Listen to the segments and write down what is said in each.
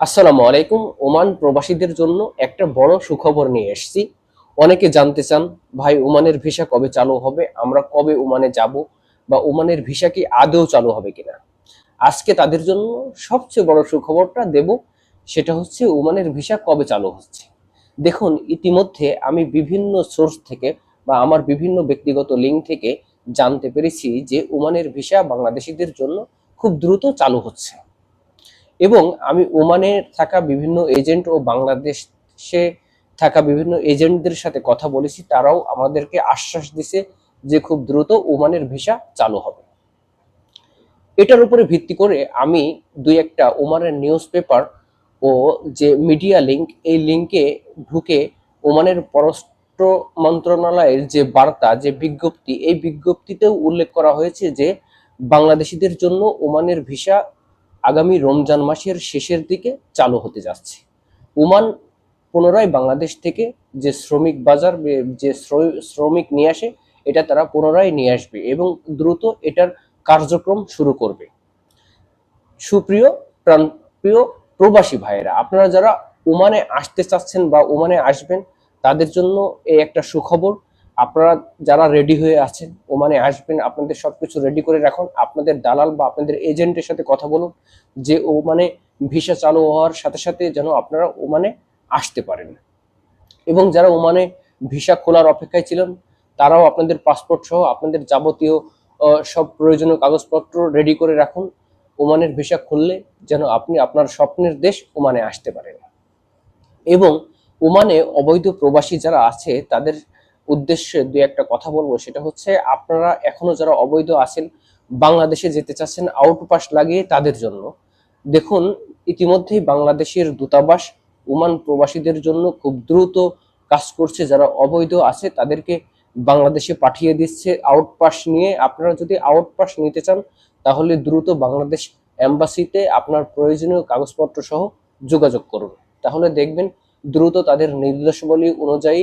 আসসালামু আলাইকুম। ওমান প্রবাসীদের জন্য একটা বড় সুখবর নিয়ে এসেছি। অনেকে জানতে চান, ভাই, ওমানের ভিসা কবে চালু হবে? আমরা কবে ওমানে যাব? বা ওমানের ভিসা কি আদৌ চালু হবে কিনা? আজকে তাদের জন্য সবচেয়ে বড় সুখবরটা দেব, সেটা হচ্ছে ওমানের ভিসা কবে চালু হচ্ছে। দেখুন, ইতিমধ্যে আমি বিভিন্ন সোর্স থেকে বা আমার বিভিন্ন ব্যক্তিগত লিঙ্ক থেকে জানতে পেরেছি যে ওমানের ভিসা বাংলাদেশিদের জন্য খুব দ্রুত চালু হচ্ছে। এবং আমি ওমানে থাকা বিভিন্ন এজেন্ট ও বাংলাদেশে থাকা বিভিন্ন এজেন্টদের সাথে কথা বলেছি, তারাও আমাদেরকে আশ্বাস দিছে যে খুব দ্রুত ওমানের ভিসা চালু হবে। এটার উপরে ভিত্তি করে আমি দুই একটা ওমানের নিউজ পেপার ও যে মিডিয়া লিংক, এই লিংকে ঢুকে ওমানের পররাষ্ট্র মন্ত্রণালয়ের যে বার্তা, যে বিজ্ঞপ্তি, এই বিজ্ঞপ্তিতেও উল্লেখ করা হয়েছে যে বাংলাদেশিদের জন্য ওমানের ভিসা আগামী রমজান মাসের শেষের দিকে চালু হতে যাচ্ছে। ওমান পুনরায় বাংলাদেশ থেকে যে শ্রমিক বাজার, যে শ্র- শ্রমিক নিয়ে আসে, এটা তারা পুনরায় নিয়ে আসবে এবং দ্রুত এটার কার্যক্রম শুরু করবে। সুপ্রিয়, প্রাণ- প্রিয় প্রবাসী ভাইয়েরা, আপনারা যারা ওমানে আসতে চাচ্ছেন বা ওমানে আসবেন, তাদের জন্য এই একটা সুখবর। আপনারা যারা রেডি হয়ে আছেন, ওমানে আসবেন, আপনাদের সব কিছু রেডি করে রাখুন। আপনাদের দালাল বা আপনাদের এজেন্টের সাথে কথা বলুন, যে ওমানে ভিসা চালু হওয়ার সাথে সাথে যেন আপনারা ওমানে আসতে পারেন। এবং যারা ওমানে ভিসা খোলার অপেক্ষায় ছিলেন, তারাও আপনাদের পাসপোর্ট সহ আপনাদের যাবতীয় সব প্রয়োজনীয় কাগজপত্র রেডি করে রাখুন। ওমানের ভিসা খুললে যেন আপনি আপনার স্বপ্নের দেশ ওমানে আসতে পারেন। এবং ওমানে অবৈধ প্রবাসী যারা আছে, তাদের উদ্দেশ্যে দুই একটা কথা বলব। সেটা হচ্ছে, আপনারা এখনও যারা অবৈধ আছেন, বাংলাদেশে যেতে চাচ্ছেন আউটপাস লাগিয়ে তাদের জন্য। দেখুন, ইতিমধ্যেই বাংলাদেশের দূতাবাস ওমান প্রবাসীদের জন্য খুব দ্রুত কাজ করছে। যারা অবৈধ আছে, তাদেরকে বাংলাদেশে পাঠিয়ে দিচ্ছে আউটপাস নিয়ে। আপনারা যদি আউটপাস নিতে চান, তাহলে দ্রুত বাংলাদেশ এম্বাসিতে আপনার প্রয়োজনীয় কাগজপত্র সহ যোগাযোগ করুন। তাহলে দেখবেন, দ্রুত তাদের নির্দেশাবলী অনুযায়ী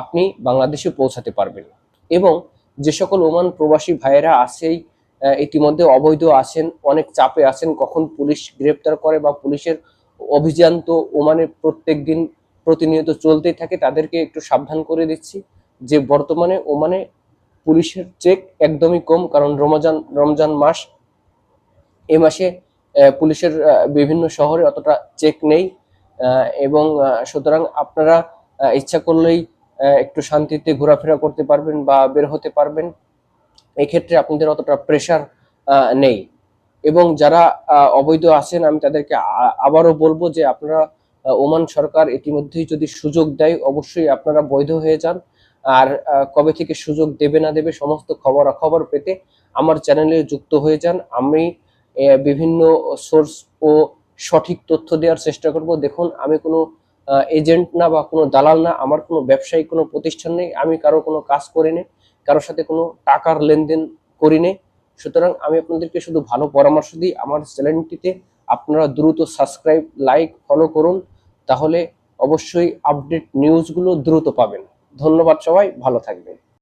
আপনি বাংলাদেশে পৌঁছাতে পারবেন। এবং যে সকল ওমান প্রবাসী ভাইয়েরা আসেই ইতিমধ্যে অবৈধ আছেন, অনেক চাপে আছেন, কখন পুলিশ গ্রেপ্তার করে বা পুলিশের অভিযান তো ওমানে প্রত্যেক দিন প্রতিনিয়ত চলতেই থাকে, তাদেরকে একটু সাবধান করে দিচ্ছি যে বর্তমানে ওমানে পুলিশের চেক একদমই কম, কারণ রমজান রমজান মাস, এ মাসে পুলিশের বিভিন্ন শহরে অতটা চেক নেই। এবং সুতরাং আপনারা ইচ্ছা করলেই একটু শান্তিতে ঘোরাফেরা করতে পারবেন বা বের হতে পারবেন, এক্ষেত্রে আপনাদের অতটা প্রেশার নেই। এবং যারা অবৈধ আছেন, আমি তাদেরকে আবারও বলব যে আপনারা ওমান সরকার ইতিমধ্যেই যদি সুযোগ দেয়, অবশ্যই আপনারা বৈধ হয়ে যান। আর কবে থেকে সুযোগ দেবে না দেবে সমস্ত খবরাখবর পেতে আমার চ্যানেলে যুক্ত হয়ে যান। আমি বিভিন্ন সোর্স ও সঠিক তথ্য দেওয়ার চেষ্টা করব। দেখুন, আমি কোনো এজেন্ট না বা কোনো দালাল না, আমার কোনো ব্যবসায়িক কোনো প্রতিষ্ঠান নেই, আমি কারও কোনো কাজ করি নি, কারোর সাথে কোনো টাকার লেনদেন করি নি। সুতরাং আমি আপনাদেরকে শুধু ভালো পরামর্শ দিই, আমার চ্যানেলটিতে আপনারা দ্রুত সাবস্ক্রাইব লাইক ফলো করুন, তাহলে অবশ্যই আপডেট নিউজগুলো দ্রুত পাবেন। ধন্যবাদ সবাই, ভালো থাকবেন।